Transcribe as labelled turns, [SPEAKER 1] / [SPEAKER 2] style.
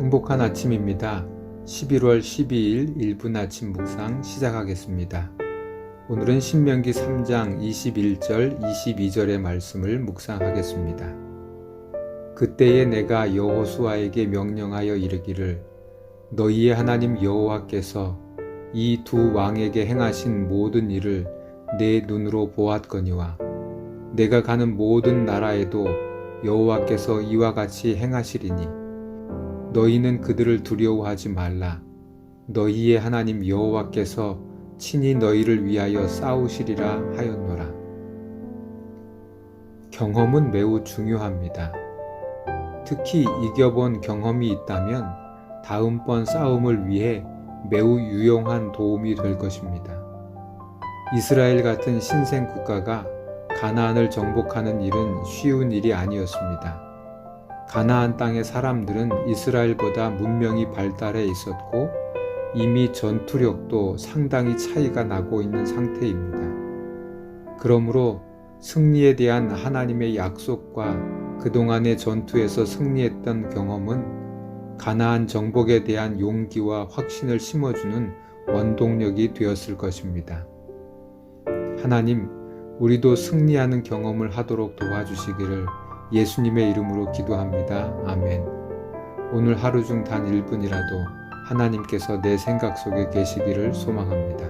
[SPEAKER 1] 행복한 아침입니다. 11월 12일 1분 아침 묵상 시작하겠습니다. 오늘은 신명기 3장 21절 22절의 말씀을 묵상하겠습니다. 그때에 내가 여호수아에게 명령하여 이르기를 너희의 하나님 여호와께서 이 두 왕에게 행하신 모든 일을 내 눈으로 보았거니와 내가 가는 모든 나라에도 여호와께서 이와 같이 행하시리니 너희는 그들을 두려워하지 말라 너희의 하나님 여호와께서 친히 너희를 위하여 싸우시리라 하였노라 경험은 매우 중요합니다. 특히 이겨본 경험이 있다면 다음번 싸움을 위해 매우 유용한 도움이 될 것입니다. 이스라엘 같은 신생 국가가 가나안을 정복하는 일은 쉬운 일이 아니었습니다. 가나안 땅의 사람들은 이스라엘보다 문명이 발달해 있었고 이미 전투력도 상당히 차이가 나고 있는 상태입니다. 그러므로 승리에 대한 하나님의 약속과 그동안의 전투에서 승리했던 경험은 가나안 정복에 대한 용기와 확신을 심어주는 원동력이 되었을 것입니다. 하나님, 우리도 승리하는 경험을 하도록 도와주시기를 예수님의 이름으로 기도합니다. 아멘. 오늘 하루 중 단 1분이라도 하나님께서 내 생각 속에 계시기를 소망합니다.